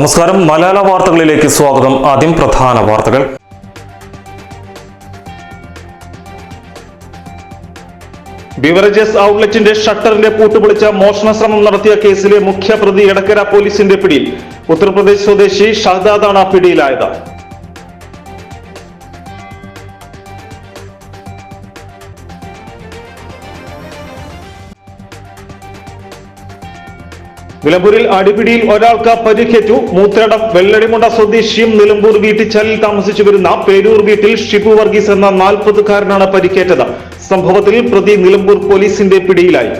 നമസ്കാരം. മലയാള വാർത്തകളിലേക്ക് സ്വാഗതം. ആദ്യം പ്രധാന വാർത്തകൾ. ബിവറേജസ് ഔട്ട്ലെറ്റിന്റെ ഷട്ടറിന്റെ പൂട്ടുപൊളിച്ച മോഷണ ശ്രമം നടത്തിയ കേസിലെ മുഖ്യപ്രതി എടക്കര പോലീസിന്റെ പിടിയിൽ ഉത്തർപ്രദേശ് സ്വദേശി ഷഹദാദാണ് പിടിയിലായത്. നിലമ്പൂരിൽ അടിപിടിയിൽ ഒരാൾക്ക് പരിക്കേറ്റു. മൂത്രടം വെള്ളടിമുണ്ട സ്വദേശിയും നിലമ്പൂർ വീട്ടിച്ചാലിൽ താമസിച്ചു വരുന്ന പേരൂർ വീട്ടിൽ ഷിബു വർഗീസ് എന്ന നാൽപ്പതുകാരനാണ് പരിക്കേറ്റത്. സംഭവത്തിൽ പ്രതി നിലമ്പൂർ പോലീസിന്റെ പിടിയിലായി.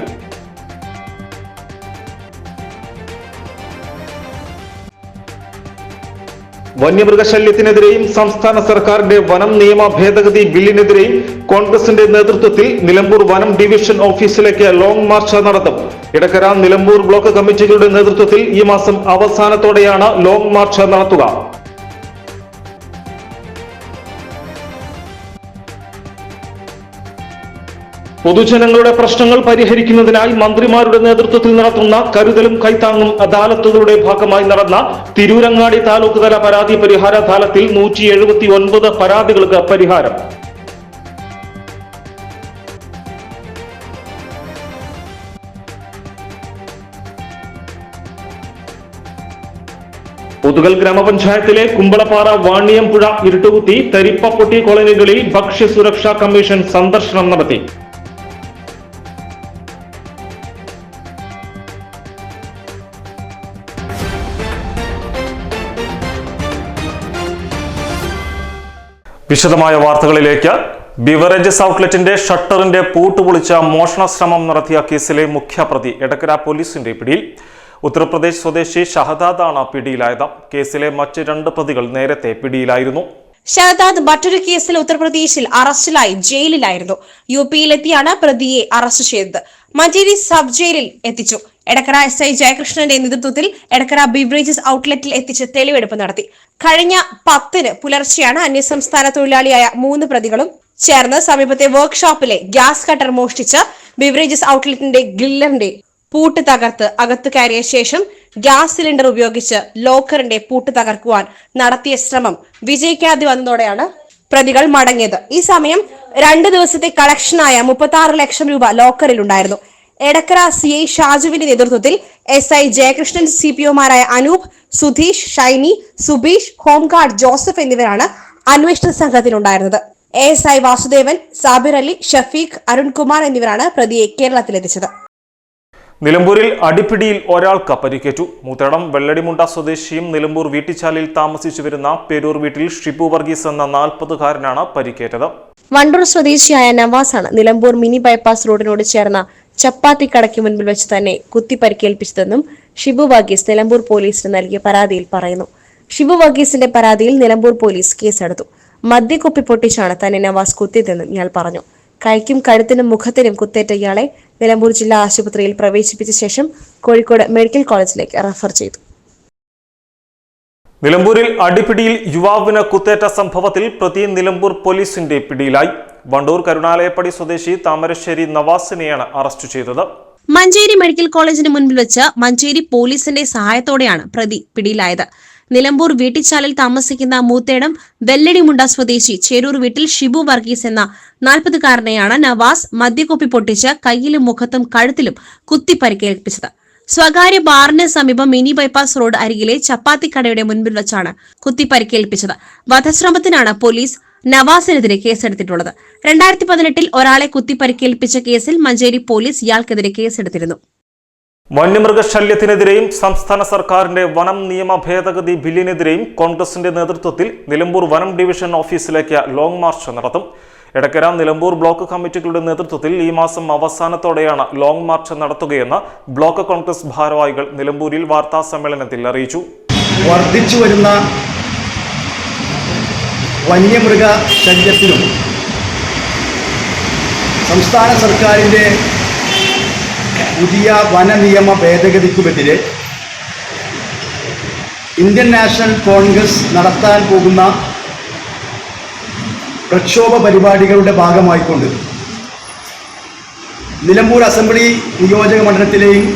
വന്യമൃഗശല്യത്തിനെതിരെയും സംസ്ഥാന സർക്കാരിന്റെ വനം നിയമ ഭേദഗതി ബില്ലിനെതിരെയും കോൺഗ്രസിന്റെ നേതൃത്വത്തിൽ നിലമ്പൂർ വനം ഡിവിഷൻ ഓഫീസിലേക്ക് ലോങ് മാർച്ച് നടത്തും. ഇടക്കര നിലമ്പൂർ ബ്ലോക്ക് കമ്മിറ്റികളുടെ നേതൃത്വത്തിൽ ഈ മാസം അവസാനത്തോടെയാണ് ലോങ് മാർച്ച് നടത്തുക. പൊതുജനങ്ങളുടെ പ്രശ്നങ്ങൾ പരിഹരിക്കുന്നതിനായി മന്ത്രിമാരുടെ നേതൃത്വത്തിൽ നടത്തുന്ന കരുതലും കൈത്താങ്ങും അദാലത്തുകളുടെ ഭാഗമായി നടന്ന തിരൂരങ്ങാടി താലൂക്ക് തല പരാതി പരിഹാര അദാലത്തിൽ നൂറ്റി പരാതികൾക്ക് പരിഹാരം. പുതുകൽ ഗ്രാമപഞ്ചായത്തിലെ കുമ്പളപ്പാറ വാണിയംപുഴ ഇരുട്ടുകുത്തി തരിപ്പപ്പൊട്ടി കോളനികളിൽ ഭക്ഷ്യസുരക്ഷാ കമ്മീഷൻ സന്ദർശനം നടത്തി. വിശദമായ വാർത്തകളിലേക്ക്. ബിവറേജസ് ഔട്ട്ലെറ്റിന്റെ ഷട്ടറിന്റെ പൂട്ടുപൊളിച്ച മോഷണ ശ്രമം നടത്തിയ കേസിലെ മുഖ്യപ്രതി എടക്കര പോലീസിന്റെ പിടിയിൽ. ഉത്തർപ്രദേശ് സ്വദേശി ഷഹദാദാണ് പിടിയിലായത്. കേസിലെ മറ്റ് രണ്ട് പ്രതികൾ നേരത്തെ പിടിയിലായിരുന്നു. ഷഹദാദ് മറ്റൊരു കേസിൽ ഉത്തർപ്രദേശിൽ അറസ്റ്റിലായി ജയിലിലായിരുന്നു. യു പിയിലെത്തിയാണ് പ്രതിയെ അറസ്റ്റ് ചെയ്തത്. മഞ്ചേരി സബ് ജയിലിൽ എത്തിച്ചു. എടക്കര എസ് ഐ ജയകൃഷ്ണന്റെ നേതൃത്വത്തിൽ എടക്കര ബിവറേജസ് ഔട്ട്ലെറ്റിൽ എത്തിച്ച് തെളിവെടുപ്പ് നടത്തി. കഴിഞ്ഞ പത്തിന് പുലർച്ചെയാണ് അന്യസംസ്ഥാന തൊഴിലാളിയായ മൂന്ന് പ്രതികളും ചേർന്ന് സമീപത്തെ വർക്ക്ഷോപ്പിലെ ഗ്യാസ് കട്ടർ മോഷ്ടിച്ച് ബിവറേജസ് ഔട്ട്ലെറ്റിന്റെ ഗ്രില്ലറിന്റെ പൂട്ട് തകർത്ത് അകത്ത് കയറിയ ശേഷം ഗ്യാസ് സിലിണ്ടർ ഉപയോഗിച്ച് ലോക്കറിന്റെ പൂട്ട് തകർക്കുവാൻ നടത്തിയ ശ്രമം വിജയിക്കാതെ വന്നതോടെയാണ് പ്രതികൾ മടങ്ങിയത്. ഈ സമയം രണ്ട് ദിവസത്തെ കളക്ഷനായ മുപ്പത്തി ആറ് ലക്ഷം രൂപ ലോക്കറിൽ ഉണ്ടായിരുന്നു എടക്കര സി ഐ ഷാജുവിന്റെ നേതൃത്വത്തിൽ S I Jayakrishnan C P ഒമാരായ Anoop Sudheesh Shiny Subeesh home guard Joseph എന്നിവരാണ് അന്വേഷണ സംഘത്തിലുണ്ടായിരുന്നത്. A S I Vasudevan Sabir Ali Shafeeq Arunkumar എന്നിവരാണ് പ്രതിയെ കേരളത്തിലെത്തിച്ചത്. നിലമ്പൂരിൽ അടിപ്പിടിയിൽ ഒരാൾക്ക് പരിക്കേറ്റു. മൂത്തടം വെള്ളടിമുണ്ട സ്വദേശിയും നിലമ്പൂർ വീട്ടിച്ചാലിൽ താമസിച്ചു വരുന്ന പേരൂർ വീട്ടിൽ ഷിബു വർഗീസ് എന്ന നാൽപ്പതുകാരനാണ് പരിക്കേറ്റത്. വണ്ടൂർ സ്വദേശിയായ നവാസാണ് നിലമ്പൂർ മിനി ബൈപ്പാസ് റോഡിനോട് ചേർന്ന ചപ്പാത്തി കടയ്ക്ക് മുൻപിൽ വെച്ച് തന്നെ കുത്തി പരിക്കേൽപ്പിച്ചതെന്നും ഷിബു വർഗീസ് നിലമ്പൂർ പോലീസിന് നൽകിയ പരാതിയിൽ പറയുന്നു. ഷിബു വർഗീസിന്റെ പരാതിയിൽ നിലമ്പൂർ പോലീസ് കേസെടുത്തു. മദ്യക്കുപ്പി പൊട്ടിച്ചാണ് തന്നെ നവാസ് കുത്തിയതെന്നും ഇയാൾ പറഞ്ഞു. കൈക്കും കഴുത്തിനും മുഖത്തിനും കുത്തേറ്റ ഇയാളെ നിലമ്പൂർ ജില്ലാ ആശുപത്രിയിൽ പ്രവേശിപ്പിച്ച ശേഷം കോഴിക്കോട് മെഡിക്കൽ കോളേജിലേക്ക് റഫർ ചെയ്തു. നിലമ്പൂരിൽ അടിപിടിയിൽ യുവാവിന് കുത്തേറ്റ സംഭവത്തിൽ പ്രതി നിലമ്പൂർ പോലീസിന്റെ പിടിയിലായി. വണ്ടൂർ കരുണാലയപ്പടി സ്വദേശി താമരശ്ശേരി നവാസിനെയാണ് അറസ്റ്റ് ചെയ്തത്. മഞ്ചേരി മെഡിക്കൽ കോളേജിന് മുൻപിൽ വെച്ച് മഞ്ചേരി പോലീസിന്റെ സഹായത്തോടെയാണ് പ്രതി പിടിയിലായത്. നിലമ്പൂർ വീട്ടിച്ചാലിൽ താമസിക്കുന്ന മൂത്തേടം വെല്ലടിമുണ്ട സ്വദേശി ചേരൂർ വീട്ടിൽ ഷിബു വർഗീസ് എന്ന നാൽപ്പതുകാരനെയാണ് നവാസ് മദ്യക്കുപ്പി പൊട്ടിച്ച് കയ്യിലും മുഖത്തും കഴുത്തിലും കുത്തി പരിക്കേൽപ്പിച്ചത്. സ്വകാര്യ ബാറിന് സമീപം മിനി ബൈപ്പാസ് റോഡ് അരികിലെ ചപ്പാത്തി കടയുടെ മുൻപിൽ വെച്ചാണ് കുത്തി പരിക്കേൽപ്പിച്ചത്. വധശ്രമത്തിനാണ് പോലീസ് നവാസിനെതിരെ കേസെടുത്തിട്ടുള്ളത്. രണ്ടായിരത്തി പതിനെട്ടിൽ ഒരാളെ കുത്തി പരിക്കേൽപ്പിച്ച കേസിൽ മഞ്ചേരി പോലീസ് ഇയാൾക്കെതിരെ കേസെടുത്തിരുന്നു. വന്യമൃഗശല്യത്തിനെതിരെയും സംസ്ഥാന സർക്കാരിന്റെ വനം നിയമ ഭേദഗതി ബില്ലിനെതിരെയും കോൺഗ്രസിന്റെ നേതൃത്വത്തിൽ നിലമ്പൂർ വനം ഡിവിഷൻ ഓഫീസിലേക്ക് ലോങ് മാർച്ച് നടത്തും. എടക്കര നിലമ്പൂർ ബ്ലോക്ക് കമ്മിറ്റികളുടെ നേതൃത്വത്തിൽ ഈ മാസം അവസാനത്തോടെയാണ് ലോങ് മാർച്ച് നടത്തുകയെന്ന് ബ്ലോക്ക് കോൺഗ്രസ് ഭാരവാഹികൾ നിലമ്പൂരിൽ വാർത്താ സമ്മേളനത്തിൽ അറിയിച്ചു. വർദ്ധിച്ചു വരുന്ന വന്യമൃഗ ശല്യത്തിനും സംസ്ഥാന സർക്കാരിന്റെ പുതിയ വനനിയമ ഭേദഗതിക്കുമെതിരെ ഇന്ത്യൻ നാഷണൽ കോൺഗ്രസ് നടത്താൻ പോകുന്ന പ്രക്ഷോഭ പരിപാടികളുടെ ഭാഗമായിക്കൊണ്ട് നിലമ്പൂർ അസംബ്ലി നിയോജക മണ്ഡലത്തിലെയും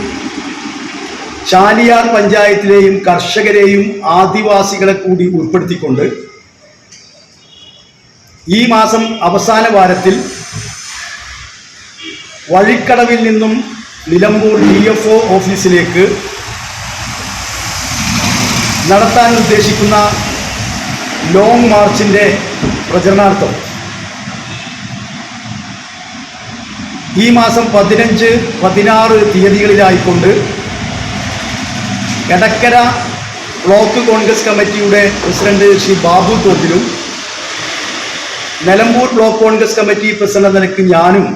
ചാലിയാർ പഞ്ചായത്തിലെയും കർഷകരെയും ആദിവാസികളെ കൂടി ഉൾപ്പെടുത്തിക്കൊണ്ട് ഈ മാസം അവസാന വാരത്തിൽ വഴിക്കടവിൽ നിന്നും നിലമ്പൂർ ഡി എഫ് ഒ ഓഫീസിലേക്ക് നടത്താൻ ഉദ്ദേശിക്കുന്ന ലോങ് മാർച്ചിന്റെ പ്രചരണാർത്ഥം. ഈ മാസം പതിനഞ്ച് പതിനാറ് തീയതികളിലായിക്കൊണ്ട് എടക്കര ബ്ലോക്ക് കോൺഗ്രസ് കമ്മിറ്റിയുടെ president Shri Babu തോട്ടിലും Nilambur block Congress committee president എന്ന നിലയ്ക്ക് ഞാനും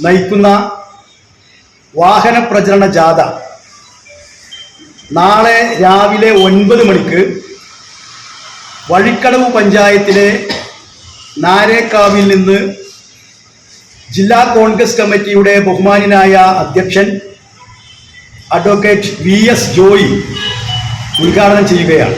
നയിക്കുന്ന വാഹന പ്രചരണ ജാഥ. നാളെ രാവിലെ ഒൻപത് മണിക്ക് വഴിക്കടവ് പഞ്ചായത്തിലെ നാരേക്കാവിൽ നിന്ന് ജില്ലാ കോൺഗ്രസ് കമ്മിറ്റിയുടെ ബഹുമാനായ അധ്യക്ഷൻ അഡ്വക്കേറ്റ് വി എസ് ജോയി ഉദ്ഘാടനം ചെയ്യുകയാണ്.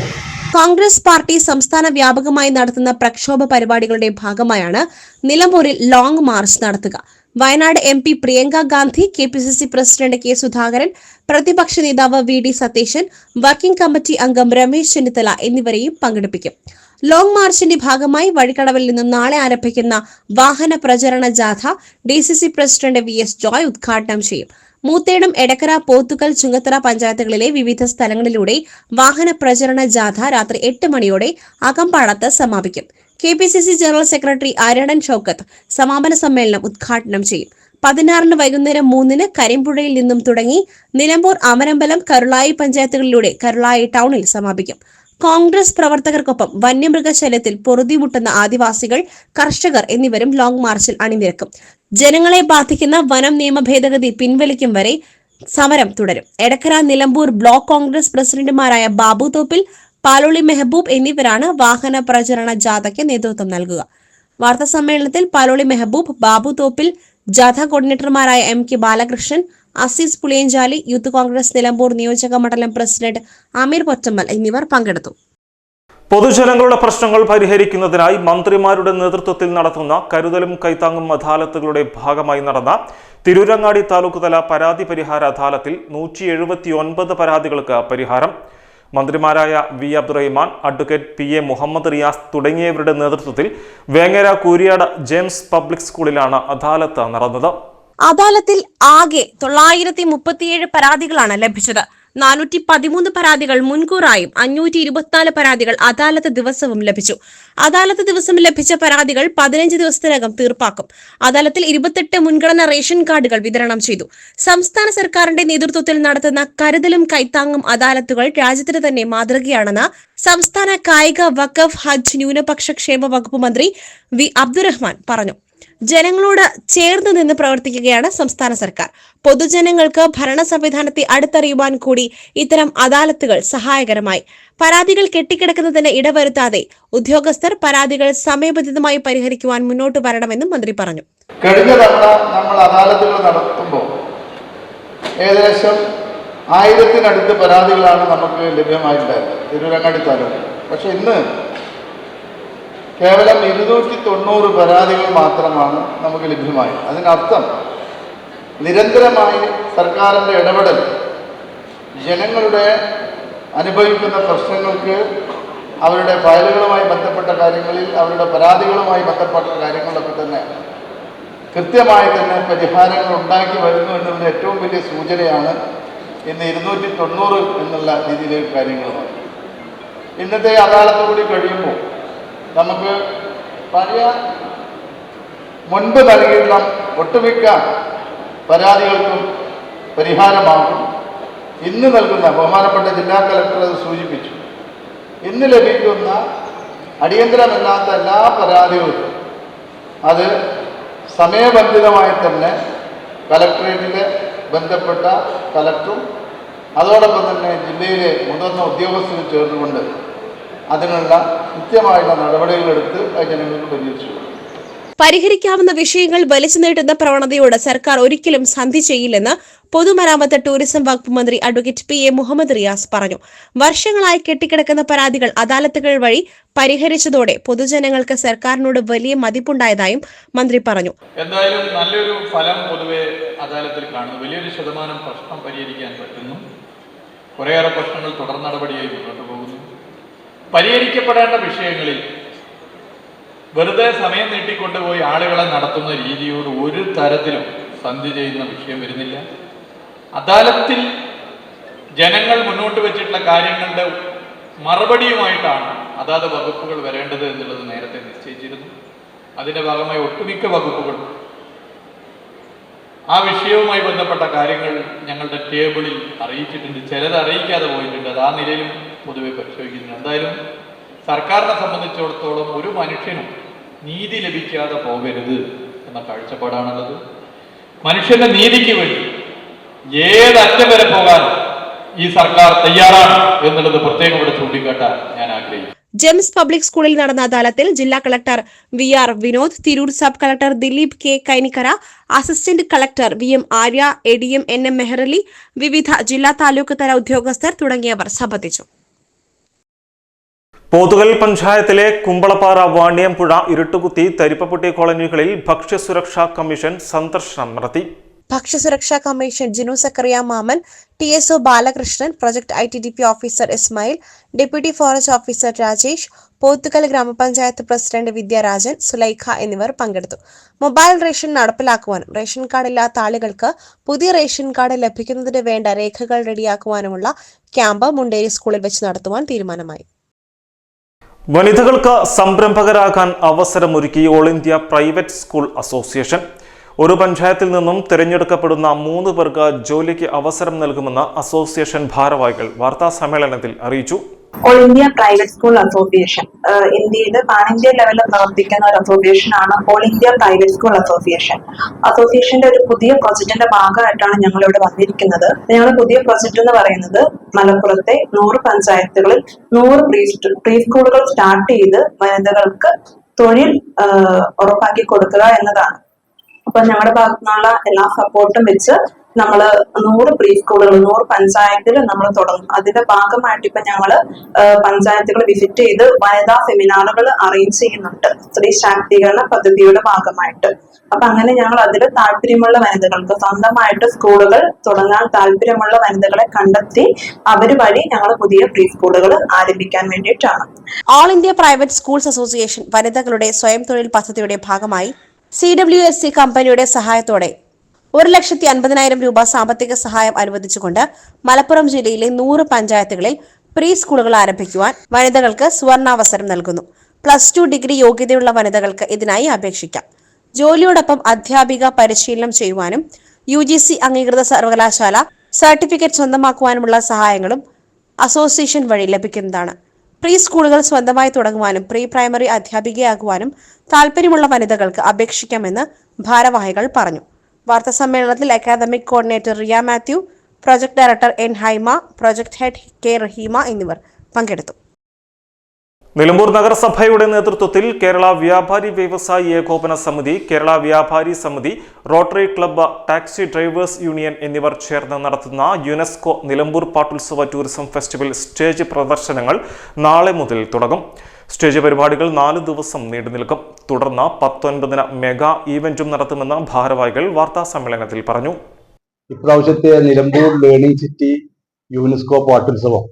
കോൺഗ്രസ് പാർട്ടി സംസ്ഥാന വ്യാപകമായി നടത്തുന്ന പ്രക്ഷോഭ പരിപാടികളുടെ ഭാഗമായാണ് നിലമ്പൂരിൽ ലോങ് മാർച്ച് നടത്തുക. Wayanad M P Priyanka Gandhi K P C C president K Sudhakaran പ്രതിപക്ഷ നേതാവ് V D Satheesan working committee അംഗം രമേശ് ചെന്നിത്തല എന്നിവരെയും പങ്കെടുപ്പിക്കും. ലോങ് മാർച്ചിന്റെ ഭാഗമായി വഴിക്കടവിൽ നിന്ന് നാളെ ആരംഭിക്കുന്ന വാഹന പ്രചരണ ജാഥ D C C president V S Joy ഉദ്ഘാടനം ചെയ്യും. മൂത്തേടം എടക്കര പോത്തുകൽ ചുങ്കത്തറ പഞ്ചായത്തുകളിലെ വിവിധ സ്ഥലങ്ങളിലൂടെ വാഹന പ്രചരണ ജാഥ രാത്രി എട്ട് മണിയോടെ അകമ്പാടത്ത് സമാപിക്കും. K P C C general secretary Aradan Shoukath സമാപന സമ്മേളനം ഉദ്ഘാടനം ചെയ്യും. പതിനാറിന് വൈകുന്നേരം മൂന്നിന് കരിമ്പുഴയിൽ നിന്നും തുടങ്ങി നിലമ്പൂർ അമരമ്പലം കരുളായി പഞ്ചായത്തുകളിലൂടെ കരുളായി ടൗണിൽ സമാപിക്കും. കോൺഗ്രസ് പ്രവർത്തകർക്കൊപ്പം വന്യമൃഗശല്യത്തിൽ പൊറുതിമുട്ടുന്ന ആദിവാസികൾ കർഷകർ എന്നിവരും ലോങ് മാർച്ചിൽ അണിനിരക്കും. ജനങ്ങളെ ബാധിക്കുന്ന വനം നിയമ ഭേദഗതി പിൻവലിക്കും വരെ സമരം തുടരും. എടക്കര നിലമ്പൂർ ബ്ലോക്ക് കോൺഗ്രസ് പ്രസിഡന്റുമാരായ ബാബു തോപ്പിൽ പാലോളി മെഹബൂബ് എന്നിവരാണ് വാഹന പ്രചരണ ജാഥയ്ക്ക് നേതൃത്വം നൽകുക. വാർത്താ സമ്മേളനത്തിൽ പാലോളി മെഹബൂബ് ബാബു തോപ്പിൽ ജാഥ കോർഡിനേറ്റർമാരായ M K Balakrishnan Azeez Puliyanchali youth Congress Nilambur നിയോജക മണ്ഡലം പ്രസിഡന്റ് അമീർ പൊറ്റമ്മൽ എന്നിവർ പങ്കെടുത്തു. പൊതുജനങ്ങളുടെ പ്രശ്നങ്ങൾ പരിഹരിക്കുന്നതിനായി മന്ത്രിമാരുടെ നേതൃത്വത്തിൽ നടത്തുന്ന കരുതലും കൈത്താങ്ങും അദാലത്തുകളുടെ ഭാഗമായി നടന്ന തിരൂരങ്ങാടി താലൂക്ക് തല പരാതി പരിഹാര അദാലത്തിൽ നൂറ്റി പരാതികൾക്ക് പരിഹാരം മന്ത്രിമാരായ V Abdurahiman advocate P A Muhammad Riyas തുടങ്ങിയവരുടെ നേതൃത്വത്തിൽ വേങ്ങര കൂരിയാട് ജെയിംസ് പബ്ലിക് സ്കൂളിലാണ് അദാലത്ത് നടന്നത്. അദാലത്തിൽ ആകെ തൊള്ളായിരത്തി മുപ്പത്തിയേഴ് പരാതികളാണ് ലഭിച്ചത്. നാനൂറ്റി പതിമൂന്ന് പരാതികൾ മുൻകൂറായും അഞ്ഞൂറ്റി ഇരുപത്തിനാല് പരാതികൾ അദാലത്ത് ദിവസവും ലഭിച്ചു. അദാലത്ത് ദിവസം ലഭിച്ച പരാതികൾ പതിനഞ്ച് ദിവസത്തിനകം തീർപ്പാക്കും. അദാലത്തിൽ ഇരുപത്തെട്ട് മുൻഗണന റേഷൻ കാർഡുകൾ വിതരണം ചെയ്തു. സംസ്ഥാന സർക്കാരിന്റെ നേതൃത്വത്തിൽ നടത്തുന്ന കരുതലും കൈത്താങ്ങും അദാലത്തുകൾ രാജ്യത്തിന് തന്നെ മാതൃകയാണെന്ന് സംസ്ഥാന കായിക വഖഫ് ഹജ്ജ് ന്യൂനപക്ഷ ക്ഷേമ വകുപ്പ് മന്ത്രി വി അബ്ദുറഹ്മാൻ പറഞ്ഞു. ജനങ്ങളോട് ചേർന്ന് നിന്ന് പ്രവർത്തിക്കുകയാണ് സംസ്ഥാന സർക്കാർ. പൊതുജനങ്ങൾക്ക് ഭരണ സംവിധാനത്തെ അടുത്തറിയുവാൻ കൂടി ഇത്തരം അദാലത്തുകൾ സഹായകരമായി. പരാതികൾ കെട്ടിക്കിടക്കുന്നതിന് ഇടവരുത്താതെ ഉദ്യോഗസ്ഥർ പരാതികൾ സമയബന്ധിതമായി പരിഹരിക്കുവാൻ മുന്നോട്ട് വരണമെന്നും മന്ത്രി പറഞ്ഞു. കഴിഞ്ഞ തവണ നമ്മൾ അദാലത്തുകൾ നടത്തുമ്പോൾ ഏകദേശം ആയിരത്തിനടുത്ത് പരാതികളാണ് നമുക്ക് ലഭ്യമായിട്ടുണ്ടായത് തിരുവരങ്ങാടി താലൂക്ക് പക്ഷെ ഇന്ന് കേവലം ഇരുന്നൂറ്റി തൊണ്ണൂറ് പരാതികൾ മാത്രമാണ് നമുക്ക് ലഭ്യമായത്. അതിനർത്ഥം നിരന്തരമായി സർക്കാരിന്റെ ഇടപെടൽ ജനങ്ങളുടെ അനുഭവിക്കുന്ന പ്രശ്നങ്ങൾക്ക് അവരുടെ ഫയലുകളുമായി ബന്ധപ്പെട്ട കാര്യങ്ങളിൽ അവരുടെ പരാതികളുമായി ബന്ധപ്പെട്ട കാര്യങ്ങളിലൊക്കെ തന്നെ കൃത്യമായി തന്നെ പരിഹാരങ്ങൾ ഉണ്ടാക്കി വരുന്നു എന്നുള്ള ഏറ്റവും വലിയ സൂചനയാണ് ഇന്ന് ഇരുന്നൂറ്റി തൊണ്ണൂറ് എന്നുള്ള രീതിയിലേക്ക് കാര്യങ്ങളുമായി. ഇന്നത്തെ അദാലത്തോടി കഴിയുമ്പോൾ നമുക്ക് പഴയ മുൻപ് നൽകിയിട്ടുള്ള ഒട്ടുമിക്ക പരാതികൾക്കും പരിഹാരമാകും. ഇന്ന് നൽകുന്ന ബഹുമാനപ്പെട്ട ജില്ലാ കലക്ടർ അത് സൂചിപ്പിച്ചു. ഇന്ന് ലഭിക്കുന്ന അടിയന്തരമല്ലാത്ത എല്ലാ പരാതികളും അത് സമയബന്ധിതമായി തന്നെ കലക്ടറേറ്റിലെ ബന്ധപ്പെട്ട കലക്ടറും അതോടൊപ്പം തന്നെ ജില്ലയിലെ മുതിർന്ന ഉദ്യോഗസ്ഥരും ചേർന്നുകൊണ്ട് അതിനുള്ള കൃത്യമായുള്ള നടപടികളെടുത്ത് എടുത്ത് ജനങ്ങൾക്ക് പരിഹരിച്ചു. പരിഹരിക്കാവുന്ന വിഷയങ്ങൾ വലിച്ചു നീട്ടുന്ന പ്രവണതയോട് സർക്കാർ ഒരിക്കലും സന്ധി ചെയ്യില്ലെന്ന് പൊതുമരാമത്ത് ടൂറിസം വകുപ്പ് മന്ത്രി advocate P A Muhammad Riyas പറഞ്ഞു. വർഷങ്ങളായി കെട്ടിക്കിടക്കുന്ന പരാതികൾ അദാലത്തുകൾ വഴി പരിഹരിച്ചതോടെ പൊതുജനങ്ങൾക്ക് സർക്കാരിനോട് വലിയ മതിപ്പുണ്ടായതായും മന്ത്രി പറഞ്ഞു. എന്തായാലും നല്ലൊരു ഫലം പൊതുവെ അദാലത്തിൽ കാണുന്നു. വലിയൊരു ശതമാനം പ്രശ്നം പരിഹരിക്കാൻ പറ്റുന്നു. കുറേയേറെ പ്രശ്നങ്ങൾ തുടർ നടപടിയായി മുന്നോട്ട് പരിഹരിക്കപ്പെടേണ്ട വിഷയങ്ങളിൽ വെറുതെ സമയം നീട്ടിക്കൊണ്ടുപോയി ആളുകളെ നടത്തുന്ന രീതിയോട് ഒരു തരത്തിലും സന്ധി ചെയ്യുന്ന വിഷയം വരുന്നില്ല. അദാലത്തിൽ ജനങ്ങൾ മുന്നോട്ട് വെച്ചിട്ടുള്ള കാര്യങ്ങളുടെ മറുപടിയുമായിട്ടാണ് അതാത് വകുപ്പുകൾ വരേണ്ടത് എന്നുള്ളത് നേരത്തെ നിശ്ചയിച്ചിരുന്നു. അതിന്റെ ഭാഗമായി ഒട്ടുമിക്ക വകുപ്പുകൾ ആ വിഷയവുമായി ബന്ധപ്പെട്ട കാര്യങ്ങൾ ഞങ്ങളുടെ ടേബിളിൽ അറിയിച്ചിട്ടുണ്ട്. ചിലത് അറിയിക്കാതെ പോയിട്ടുണ്ട്. അത് ആ നിലയിലും പൊതുവെ പരിശോധിക്കുന്നത് എന്തായാലും സർക്കാരിനെ സംബന്ധിച്ചിടത്തോളം ഒരു മനുഷ്യനും നീതി ലഭിക്കാതെ പോകരുത് എന്ന കാഴ്ചപ്പാടാണുള്ളത്. മനുഷ്യന്റെ നീതിക്ക് വേണ്ടി ഏതറ്റം വരെ പോകാൻ ഈ സർക്കാർ തയ്യാറാണ് എന്നുള്ളത് പ്രത്യേകം ഇവിടെ ചൂണ്ടിക്കാട്ടാൻ ഞാൻ ആഗ്രഹിക്കുന്നു. ജെംസ് പബ്ലിക് സ്കൂളിൽ നടന്ന അദാലത്തിൽ ജില്ലാ collector V R Vinod Tirur sub collector Dileep K Kainikkara assistant collector V M Arya A D M N M Meharali വിവിധ ജില്ലാ താലൂക്ക് തല ഉദ്യോഗസ്ഥർ തുടങ്ങിയവർ സംബന്ധിച്ചു. പോത്തുകൽ പഞ്ചായത്തിലെ കുമ്പളപ്പാറ വാണിയംപുഴ ഇരുട്ടുകുത്തി തരിപ്പപ്പൊട്ടി കോളനികളിൽ ഭക്ഷ്യസുരക്ഷാ കമ്മീഷൻ സന്ദർശനം നടത്തി. ഭക്ഷ്യസുരക്ഷാ commission Jinu Zacharia Mammen T S O Balakrishnan project I T D P officer Ismail deputy forest officer Rajesh Pothukal grama panchayat president Vidyarajan Sulaikha എന്നിവർ പങ്കെടുത്തു. മൊബൈൽ റേഷൻ നടപ്പിലാക്കുവാനും റേഷൻ കാർഡ് ഇല്ലാത്ത ആളുകൾക്ക് പുതിയ റേഷൻ കാർഡ് ലഭിക്കുന്നതിന് വേണ്ട രേഖകൾ റെഡിയാക്കുവാനുമുള്ള camp Munderi സ്കൂളിൽ വെച്ച് നടത്തുവാൻ തീരുമാനമായി. വനിതകൾക്ക് സംരംഭകരാകാൻ അവസരമൊരുക്കി all India private school association. ഒരു പഞ്ചായത്തിൽ നിന്നും തിരഞ്ഞെടുക്കപ്പെടുന്ന മൂന്ന് പേർക്ക് ജോലിക്ക് അവസരം നൽകുമെന്ന് അസോസിയേഷൻ ഭാരവാഹികൾ വാർത്താ സമ്മേളനത്തിൽ അറിയിച്ചു. All India private school association ഇന്ത്യയിൽ പാൻ ലെവലിൽ പ്രവർത്തിക്കുന്ന ഒരു അസോസിയേഷൻ ആണ് all India private school association അസോസിയേഷന്റെ ഒരു പുതിയ പ്രൊജക്ടിന്റെ ഭാഗമായിട്ടാണ് ഞങ്ങൾ ഇവിടെ വന്നിരിക്കുന്നത്. ഞങ്ങളുടെ പുതിയ പ്രൊജക്ട് എന്ന് പറയുന്നത് മലപ്പുറത്തെ നൂറ് പഞ്ചായത്തുകളിൽ നൂറ് പ്രീ പ്രീ സ്കൂളുകൾ സ്റ്റാർട്ട് ചെയ്ത് വനിതകൾക്ക് തൊഴിൽ ഉറപ്പാക്കി കൊടുക്കുക എന്നതാണ്. അപ്പൊ ഞങ്ങളുടെ ഭാഗത്തുനിന്നുള്ള എല്ലാ സപ്പോർട്ടും വെച്ച് നമ്മൾ നൂറ് പ്രീ സ്കൂളുകൾ നൂറ് പഞ്ചായത്തിൽ നമ്മൾ തുടങ്ങും. അതിന്റെ ഭാഗമായിട്ട് ഇപ്പൊ ഞങ്ങൾ പഞ്ചായത്തുകൾ വിസിറ്റ് ചെയ്ത് വനിതാ സെമിനാറുകൾ അറേഞ്ച് ചെയ്യുന്നുണ്ട്. സ്ത്രീ ശാക്തീകരണ പദ്ധതിയുടെ ഭാഗമായിട്ട്. അപ്പൊ അങ്ങനെ ഞങ്ങൾ അതിൽ താല്പര്യമുള്ള വനിതകൾക്ക് സ്വന്തമായിട്ട് സ്കൂളുകൾ തുടങ്ങാൻ താല്പര്യമുള്ള വനിതകളെ കണ്ടെത്തി അവർ വഴി ഞങ്ങൾ പുതിയ പ്രീ സ്കൂളുകൾ ആരംഭിക്കാൻ വേണ്ടിയിട്ടാണ്. All India private schools association വനിതകളുടെ സ്വയം തൊഴിൽ പദ്ധതിയുടെ ഭാഗമായി സി ഡബ്ല്യു എസ് സി കമ്പനിയുടെ സഹായത്തോടെ ഒരു ലക്ഷത്തി അൻപതിനായിരം രൂപ സാമ്പത്തിക സഹായം അനുവദിച്ചുകൊണ്ട് മലപ്പുറം ജില്ലയിലെ നൂറ് പഞ്ചായത്തുകളിൽ പ്രീ സ്കൂളുകൾ ആരംഭിക്കുവാൻ വനിതകൾക്ക് സുവർണാവസരം നൽകുന്നു. പ്ലസ് ടു ഡിഗ്രി യോഗ്യതയുള്ള വനിതകൾക്ക് ഇതിനായി അപേക്ഷിക്കാം. ജോലിയോടൊപ്പം അധ്യാപിക പരിശീലനം ചെയ്യുവാനും യു ജി സി അംഗീകൃത സർവകലാശാല സർട്ടിഫിക്കറ്റ് സ്വന്തമാക്കുവാനുമുള്ള സഹായങ്ങളും അസോസിയേഷൻ വഴി ലഭിക്കുന്നതാണ്. പ്രീ സ്കൂളുകൾ സ്വന്തമായി തുടങ്ങുവാനും പ്രീ പ്രൈമറി അധ്യാപികയാകുവാനും താല്പര്യമുള്ള വനിതകൾക്ക് അപേക്ഷിക്കാമെന്ന് ഭാരവാഹികൾ പറഞ്ഞു. വാർത്താ സമ്മേളനത്തിൽ academic coordinator Riya Mathew project director N Haima project head K Raheema എന്നിവർ പങ്കെടുത്തു. നിലമ്പൂർ നഗരസഭയുടെ നേതൃത്വത്തിൽ കേരള വ്യാപാരി വ്യവസായി ഏകോപന Samithi Kerala Vyapari Samithi rotary club taxi drivers union എന്നിവർ ചേർന്ന് നടത്തുന്ന UNESCO Nilambur Pattulsava tourism festival stage പ്രദർശനങ്ങൾ നാളെ മുതൽ തുടങ്ങും. സ്റ്റേജ് പരിപാടികൾ നാല് ദിവസം നീണ്ടു നിൽക്കും. തുടർന്ന് പത്തൊൻപതിന് മെഗാ ഈവന്റും നടത്തുമെന്ന് ഭാരവാഹികൾ വാർത്താ സമ്മേളനത്തിൽ പറഞ്ഞു. ഇപ്രാവശ്യത്തെ Nilambur learning city UNESCO Pattulsavam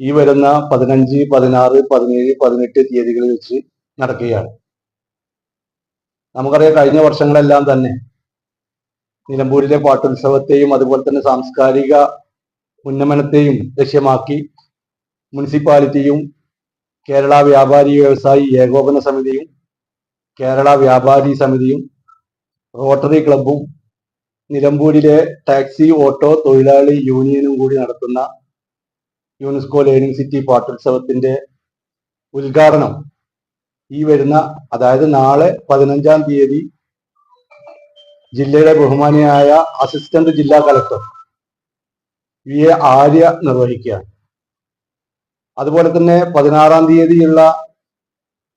ഈ വരുന്ന പതിനഞ്ച് പതിനാറ് പതിനേഴ് പതിനെട്ട് തീയതികളിൽ വെച്ച് നടക്കുകയാണ്. നമുക്കറിയാം കഴിഞ്ഞ വർഷങ്ങളെല്ലാം തന്നെ നിലമ്പൂരിലെ പാട്ടുത്സവത്തെയും അതുപോലെ തന്നെ സാംസ്കാരിക ഉന്നമനത്തെയും ലക്ഷ്യമാക്കി മുനിസിപ്പാലിറ്റിയും കേരള വ്യാപാരി വ്യവസായി ഏകോപന സമിതിയും കേരള വ്യാപാരി സമിതിയും റോട്ടറി ക്ലബും നിലമ്പൂരിലെ ടാക്സി ഓട്ടോ തൊഴിലാളി യൂണിയനും കൂടി നടത്തുന്ന യുനെസ്കോ ലേണിംഗ് സിറ്റി പാട്ടുത്സവത്തിന്റെ ഉദ്ഘാടനം ഈ വരുന്ന അതായത് നാളെ പതിനഞ്ചാം തീയതി ജില്ലയുടെ ബഹുമാനിയായ അസിസ്റ്റന്റ് ജില്ലാ കളക്ടർ വി എ ആര്യ നിർവഹിക്കുകയാണ്. അതുപോലെ തന്നെ പതിനാറാം തീയതിയുള്ള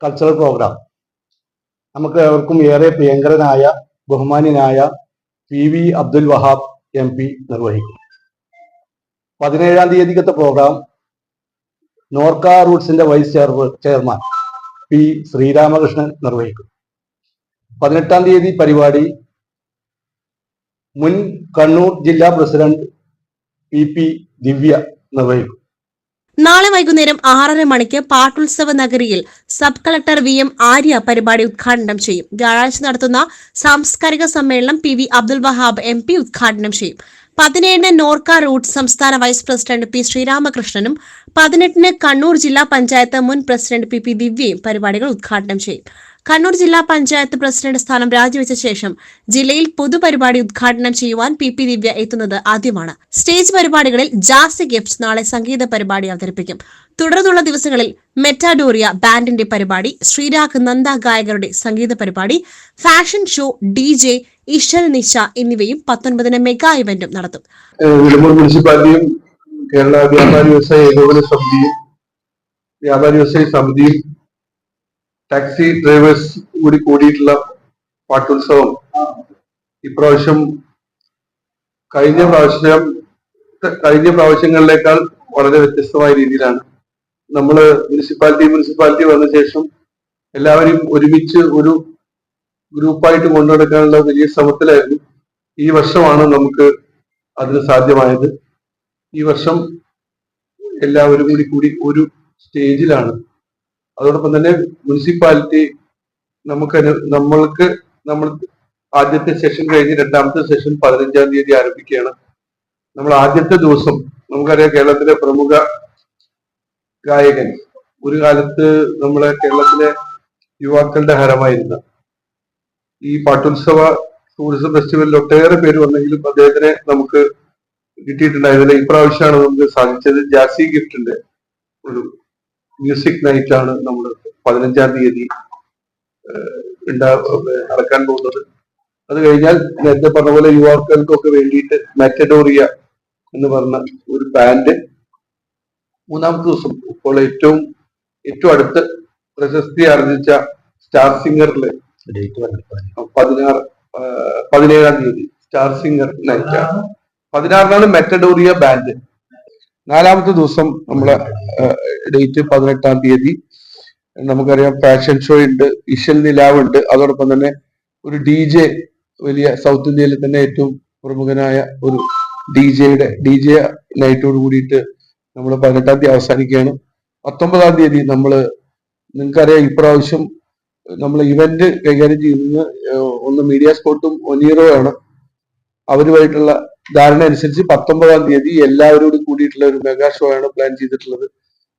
കൾച്ചറൽ പ്രോഗ്രാം നമുക്ക് ഏവർക്കും ഏറെ പ്രിയങ്കരനായ ബഹുമാന്യനായ P V Abdul Wahab M P നിർവഹിക്കും. പതിനേഴാം തീയതിക്കത്തെ പ്രോഗ്രാം നോർക്ക റൂട്ട്സിന്റെ വൈസ് ചെയർമാൻ പി ശ്രീരാമകൃഷ്ണൻ നിർവഹിക്കും. പതിനെട്ടാം തീയതി പരിപാടി മുൻ കണ്ണൂർ ജില്ലാ പ്രസിഡന്റ് പി പി ദിവ്യ നിർവഹിക്കും. നാളെ വൈകുന്നേരം ആറര മണിക്ക് പാട്ടുത്സവ നഗരിയിൽ sub collector V M Arya പരിപാടി ഉദ്ഘാടനം ചെയ്യും. വ്യാഴാഴ്ച നടത്തുന്ന സാംസ്കാരിക സമ്മേളനം P V Abdul Wahab M P ഉദ്ഘാടനം ചെയ്യും. പതിനേഴിന് നോർക്ക റൂട്ട് സംസ്ഥാന വൈസ് പ്രസിഡന്റ് പി ശ്രീരാമകൃഷ്ണനും പതിനെട്ടിന് കണ്ണൂർ ജില്ലാ പഞ്ചായത്ത് മുൻ പ്രസിഡന്റ് പി പി ദിവ്യയും പരിപാടികൾ ഉദ്ഘാടനം ചെയ്യും. കണ്ണൂർ ജില്ലാ പഞ്ചായത്ത് പ്രസിഡന്റ് സ്ഥാനം രാജിവെച്ച ശേഷം ജില്ലയിൽ പൊതുപരിപാടി ഉദ്ഘാടനം ചെയ്യുവാൻ പി പി ദിവ്യ എത്തുന്നത് ആദ്യമാണ്. സ്റ്റേജ് പരിപാടികളിൽ ജാസി ഗിഫ്റ്റ് നാളെ സംഗീത പരിപാടി അവതരിപ്പിക്കും. തുടർന്നുള്ള ദിവസങ്ങളിൽ മെറ്റാഡോറിയ ബാൻഡിന്റെ പരിപാടി ശ്രീരാഗ് നന്ദ ഗായകരുടെ സംഗീത പരിപാടി fashion show D J Ishal Nisha എന്നിവയും പത്തൊൻപതിന് മെഗാ ഇവന്റും നടത്തും. മുനിസിപ്പാലിറ്റിയും കേരള വ്യാപാരി വ്യവസായ ഏകോപന സമിതിയും വ്യാപാരി വ്യവസായ സമിതിയും ടാക്സി ഡ്രൈവേഴ്സ് കൂടി കൂടിയിട്ടുള്ള പാട്ടുത്സവം ഇപ്രാവശ്യം കഴിഞ്ഞ പ്രാവശ്യം കഴിഞ്ഞ പ്രാവശ്യങ്ങളിലേക്കാൾ വളരെ വ്യത്യസ്തമായ രീതിയിലാണ്. നമ്മൾ മുനിസിപ്പാലിറ്റി മുനിസിപ്പാലിറ്റി വന്ന ശേഷം എല്ലാവരും ഒരുമിച്ച് ഒരു ഗ്രൂപ്പായിട്ട് കൊണ്ടുനടക്കാനുള്ള വലിയ ശ്രമത്തിലായിരുന്നു. ഈ വർഷമാണ് നമുക്ക് അതിന് സാധ്യമായത്. ഈ വർഷം എല്ലാവരും കൂടി കൂടി ഒരു സ്റ്റേജിലാണ്. അതോടൊപ്പം തന്നെ മുനിസിപ്പാലിറ്റി നമുക്ക് നമ്മൾക്ക് നമ്മൾ ആദ്യത്തെ സെഷൻ കഴിഞ്ഞ് രണ്ടാമത്തെ സെഷൻ പതിനഞ്ചാം തീയതി ആരംഭിക്കുകയാണ്. നമ്മൾ ആദ്യത്തെ ദിവസം നമുക്കറിയാം കേരളത്തിലെ പ്രമുഖ ഗായകൻ ഒരു കാലത്ത് നമ്മളെ കേരളത്തിലെ യുവാക്കളുടെ ഹരമായിരുന്ന ഈ പാട്ടുത്സവ ടൂറിസം ഫെസ്റ്റിവലിൽ ഒട്ടേറെ പേര് വന്നെങ്കിലും അദ്ദേഹത്തിനെ നമുക്ക് കിട്ടിയിട്ടുണ്ടായിരുന്നില്ല. ഇപ്രാവശ്യമാണ് നമുക്ക് സാധിച്ചത്. ജാസി ഗിഫ്റ്റിന്റെ ഒരു മ്യൂസിക് നൈറ്റ് ആണ് നമ്മൾ പതിനഞ്ചാം തീയതി ഉണ്ടാ നടക്കാൻ പോകുന്നത്. അത് കഴിഞ്ഞാൽ നേരത്തെ പറഞ്ഞ പോലെ യുവാക്കൾക്കൊക്കെ വേണ്ടിയിട്ട് മെറ്റഡോറിയ എന്ന് പറഞ്ഞ ഒരു ബാൻഡ് മൂന്നാമത്തെ ദിവസം ഇപ്പോൾ ഏറ്റവും ഏറ്റവും അടുത്ത് പ്രശസ്തി ആർജിച്ച സ്റ്റാർ സിംഗറിൽ പതിനാറ് പതിനേഴാം തീയതി സ്റ്റാർ സിംഗർ നൈറ്റ് ആണ്. പതിനാറിനാണ് മെറ്റഡോറിയ ബാൻഡ് നാലാമത്തെ ദിവസം നമ്മളെ ഡേറ്റ് പതിനെട്ടാം തീയതി. നമുക്കറിയാം ഫാഷൻ ഷോ ഉണ്ട് ഇഷൽ നിലാവ് ഉണ്ട് അതോടൊപ്പം തന്നെ ഒരു ഡി ജെ വലിയ സൗത്ത് ഇന്ത്യയിലെ തന്നെ ഏറ്റവും പ്രമുഖനായ ഒരു ഡി ജെയുടെ ഡി ജെ നൈറ്റോട് കൂടിയിട്ട് നമ്മൾ പതിനെട്ടാം തീയതി അവസാനിക്കുകയാണ്. പത്തൊമ്പതാം തീയതി നമ്മൾ നിങ്ങൾക്കറിയാം ഇപ്രാവശ്യം നമ്മൾ ഇവന്റ് കൈകാര്യം ചെയ്യുന്നത് ഒന്ന് മീഡിയ സ്പോട്ടും ഒനീറോ ആണ് അവരുമായിട്ടുള്ള ധാരണ അനുസരിച്ച് പത്തൊമ്പതാം തീയതി എല്ലാവരോടും കൂടിയിട്ടുള്ള ഒരു മെഗാ ഷോ ആണ് പ്ലാൻ ചെയ്തിട്ടുള്ളത്.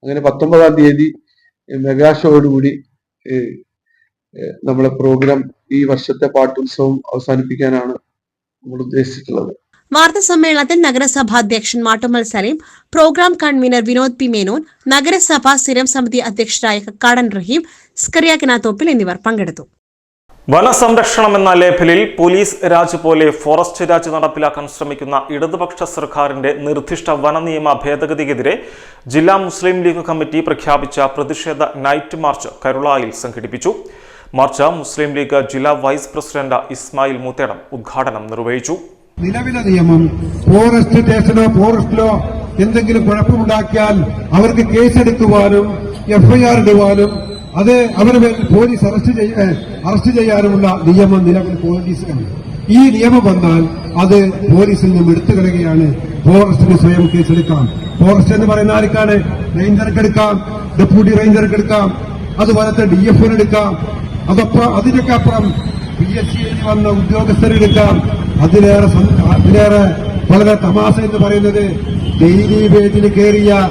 അങ്ങനെ പത്തൊമ്പതാം തീയതി മെഗാ ഷോയോടുകൂടി നമ്മളെ പ്രോഗ്രാം ഈ വർഷത്തെ പാട്ടുത്സവം അവസാനിപ്പിക്കാനാണ് നമ്മൾ ഉദ്ദേശിച്ചിട്ടുള്ളത്. വാർത്താ സമ്മേളനത്തിൽ നഗരസഭാ അധ്യക്ഷൻ Mattummal Saleem programme convener Vinod P Menon നഗരസഭാ സ്ഥിരം സമിതി അധ്യക്ഷരായ കക്കാടൻ റഹീം സ്കറിയാക്കിനാത്തോപ്പിൽ എന്നിവർ പങ്കെടുത്തു. വനസംരക്ഷണം എന്ന ലേബലിൽ പോലീസ് രാജ് പോലെ ഫോറസ്റ്റ് രാജ് നടപ്പിലാക്കാൻ ശ്രമിക്കുന്ന ഇടതുപക്ഷ സർക്കാരിന്റെ നിർദ്ദിഷ്ട വനനിയമ ഭേദഗതിക്കെതിരെ ജില്ലാ മുസ്ലിം ലീഗ് കമ്മിറ്റി പ്രഖ്യാപിച്ച പ്രതിഷേധ നൈറ്റ് മാർച്ച് കരുളായിൽ സംഘടിപ്പിച്ചു. മാർച്ച് മുസ്ലിം ലീഗ് ജില്ലാ വൈസ് പ്രസിഡന്റ് ഇസ്മായിൽ മുത്തേടം ഉദ്ഘാടനം നിർവഹിച്ചു. നിലവിലെ നിയമം ഫോറസ്റ്റ് സ്റ്റേഷനോ ഫോറസ്റ്റിലോ എന്തെങ്കിലും കുഴപ്പമുണ്ടാക്കിയാൽ അവർക്ക് കേസെടുക്കുവാനും എഫ്ഐആർ ഇടുവാനും അത് അവരെ പോലീസ് അറസ്റ്റ് ചെയ്യ അറസ്റ്റ് ചെയ്യാനുമുള്ള നിയമം നിലവിൽ പോലീസിനുണ്ട്. ഈ നിയമം വന്നാൽ അത് പോലീസിൽ നിന്നും എടുത്തു കളയുകയാണ്. ഫോറസ്റ്റിന് സ്വയം കേസെടുക്കാം. ഫോറസ്റ്റ് എന്ന് പറയുന്ന ആർക്കാണ്? റേഞ്ചർക്ക് എടുക്കാം. ഡെപ്യൂട്ടി റേഞ്ചർക്ക് എടുക്കാം. അതുപോലത്തെ ഡി എഫ് എടുക്കാം. അതപ്പോ അതിനൊക്കെ അപ്പുറം പി എസ് സിയിൽ വന്ന ഉദ്യോഗസ്ഥരെടുക്കാം അതിലേറെ സം- അതിലേറെ വളരെ തമാശ എന്ന് പറയുന്നത് ഡെയിലി വേജിൽ കയറിയ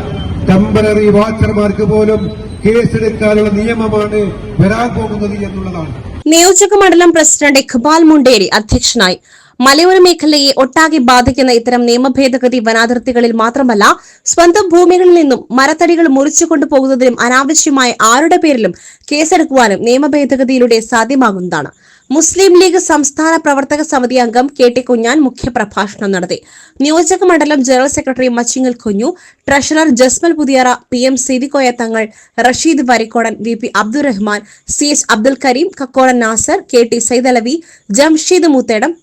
ടെമ്പററി വാച്ചർമാർക്ക് പോലും കേസെടുക്കാനുള്ള നിയമമാണ് വരാൻ പോകുന്നത് എന്നുള്ളതാണ്. നിയോജക മണ്ഡലം പ്രസിഡന്റ് ഇഖ്ബാൽ മുണ്ടേരി അധ്യക്ഷനായി. മലയോര മേഖലയെ ഒട്ടാകെ ബാധിക്കുന്ന ഇത്തരം നിയമ ഭേദഗതി വനാതിർത്തികളിൽ മാത്രമല്ല സ്വന്തം ഭൂമികളിൽ നിന്നും മരത്തടികൾ മുറിച്ചു കൊണ്ടുപോകുന്നതിനും അനാവശ്യമായ ആരുടെ പേരിലും കേസെടുക്കുവാനും നിയമ ഭേദഗതിയിലൂടെ സാധ്യമാകുന്നതാണ്. മുസ്ലിം ലീഗ് സംസ്ഥാന പ്രവർത്തക സമിതി അംഗം കെ ടി കുഞ്ഞാൻ മുഖ്യപ്രഭാഷണം നടത്തി. നിയോജക മണ്ഡലം general secretary Machingal Kunju treasurer Jasmal Puthiyara P M Sidikkoya Thangal Rasheed Varikkodan V P Abdurahman C H Abdul Kareem Kakkodan Nasar K T Saidalavi Jamsheed Moothedam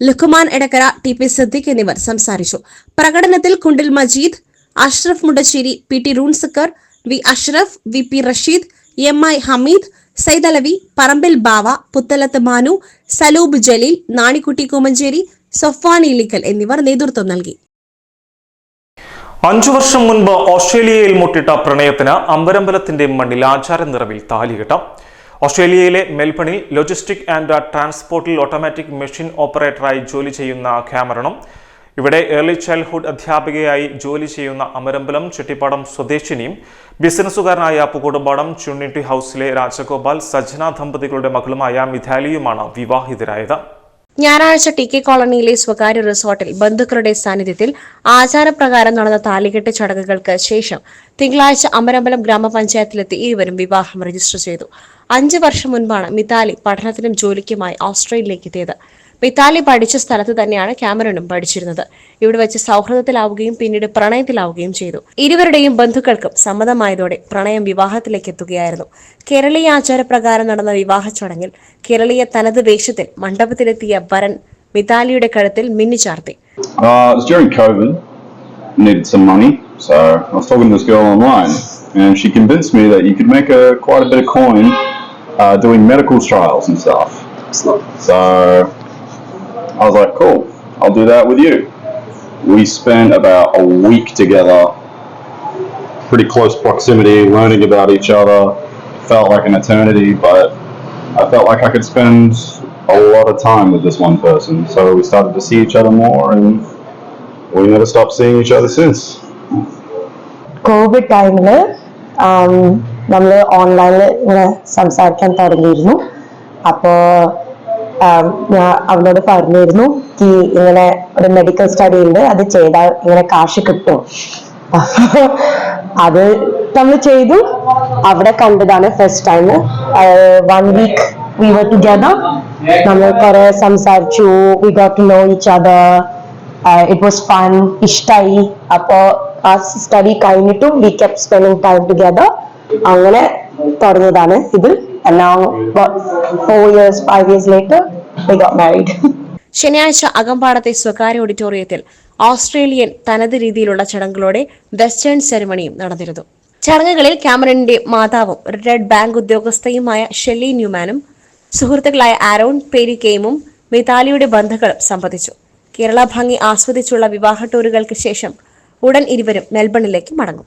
Luqman Edakkara T P Siddique എന്നിവർ സംസാരിച്ചു. പ്രകടനത്തിൽ Kundil Majeed Ashraf Mundassery P T റൂൺസക്കർ V Ashraf V P Rasheed M I Hameed Saidalavi Parambil Bava Puthalath Manu Salub Jaleel Nanikutty Koomancheri Sofan Ilikkal എന്നിവർ നേതൃത്വം നൽകി. അഞ്ചു വർഷം മുൻപ് ഓസ്ട്രേലിയയിൽ മുട്ടിട്ട പ്രണയത്തിന് അമ്പരമ്പലത്തിന്റെ മണ്ണിൽ ആചാര നിറവിൽ താലികെട്ടാം ഓസ്ട്രേലിയയിലെ മെൽബണിൽ ലോജിസ്റ്റിക് ആൻഡ് ട്രാൻസ്പോർട്ടിൽ ഓട്ടോമാറ്റിക് മെഷീൻ ഓപ്പറേറ്ററായി ജോലി ചെയ്യുന്ന ക്യാമറണും ഇവിടെ ഏർലി ചൈൽഡ്ഹുഡ് അധ്യാപികയായി ജോലി ചെയ്യുന്ന അമരമ്പലം ചെട്ടിപ്പാടം സ്വദേശിനിയും ബിസിനസ്സുകാരനായ പുകുടുംബാടം ചുണ്ണിട്ടി ഹൗസിലെ രാജഗോപാൽ സജ്ജന ദമ്പതികളുടെ മകളുമായ മിഥാലിയുമാണ് വിവാഹിതരായത്. ഞായറാഴ്ച ടി കെ കോളനിയിലെ സ്വകാര്യ റിസോർട്ടിൽ ബന്ധുക്കളുടെ സാന്നിധ്യത്തിൽ ആചാരപ്രകാരം നടന്ന താലികെട്ട് ചടങ്ങുകൾക്ക് ശേഷം തിങ്കളാഴ്ച അമരമ്പലം ഗ്രാമപഞ്ചായത്തിലെത്തി ഇരുവരും വിവാഹം രജിസ്റ്റർ ചെയ്തു. അഞ്ചു വർഷം മുൻപാണ് മിതാലി പഠനത്തിനും ജോലിക്കുമായി ഓസ്ട്രേലിയയിലേക്ക് എത്തിയത്. മിതാലി പഠിച്ച സ്ഥലത്ത് തന്നെയാണ് ക്യാമറനും പഠിച്ചിരുന്നത് ഇവിടെ വെച്ച് സൗഹൃദത്തിലാവുകയും പിന്നീട് പ്രണയത്തിലാവുകയും ചെയ്തു ഇരുവരുടെയും ബന്ധുക്കൾക്കും സമ്മതമായതോടെ പ്രണയം വിവാഹത്തിലേക്ക് എത്തുകയായിരുന്നു കേരളീയ ആചാരപ്രകാരം നടന്ന വിവാഹ ചടങ്ങിൽ കേരളീയ തനത് വേഷത്തിൽ മണ്ഡപത്തിലെത്തിയ വരൻ മിതാലിയുടെ കഴുത്തിൽ മിന്നിച്ചാർത്തി Uh, it was during COVID. Needed some money, so I was talking to this girl online, and she convinced me that you could make a quite a bit of coin uh, doing medical trials and stuff. So I was like, "Cool, I'll do that with you." We spent about a week together, pretty close proximity, learning about each other. Felt like an eternity, but I felt like I could spend a lot of time with this one person. So we started to see each other more, and we never stopped seeing each other since. Covid ടൈമിൽ നമ്മൾ ഓൺലൈനിൽ ഇങ്ങനെ സംസാരിക്കാൻ തുടങ്ങിയിരുന്നു അപ്പോൾ ഞാൻ അവളോട് പറഞ്ഞിരുന്നു ഈ ഇങ്ങനെ ഒരു മെഡിക്കൽ സ്റ്റഡി ഉണ്ട് അത് ചെയ്താൽ ഇങ്ങനെ കാശ് കിട്ടും. അത് നമ്മൾ ചെയ്തു. അവിടെ കണ്ടതാണ് first time one week we were together നമ്മൾ കുറെ സംസാരിച്ചു. We got know each other it was fun ഇഷ്ടായി. അപ്പോ ആ സ്റ്റഡി കഴിഞ്ഞിട്ടും we kept spending time together അങ്ങനെ തുടങ്ങിയതാണ് ഇത്. Four years, five years later they got married. ശനിയാഴ്ച അകമ്പാടത്തെ സ്വകാര്യ ഓഡിറ്റോറിയത്തിൽ ഓസ്ട്രേലിയൻ തനത് രീതിയിലുള്ള ചടങ്ങുകളോടെ വെസ്റ്റേൺ സെറിമണിയും നടന്നിരുന്നു. ചടങ്ങുകളിൽ ക്യാമറന്റെ മാതാവും റെഡ് ബാങ്ക് ഉദ്യോഗസ്ഥയുമായ ഷെല്ലി ന്യൂമാനും സുഹൃത്തുക്കളായ ആരോൺ പേരി കെയിമും മിതാലിയുടെ ബന്ധുക്കളും സംബന്ധിച്ചു. കേരള ഭംഗി ആസ്വദിച്ചുള്ള വിവാഹ ടൂറുകൾക്ക് ശേഷം ഉടൻ ഇരുവരും മെൽബണിലേക്ക് മടങ്ങും.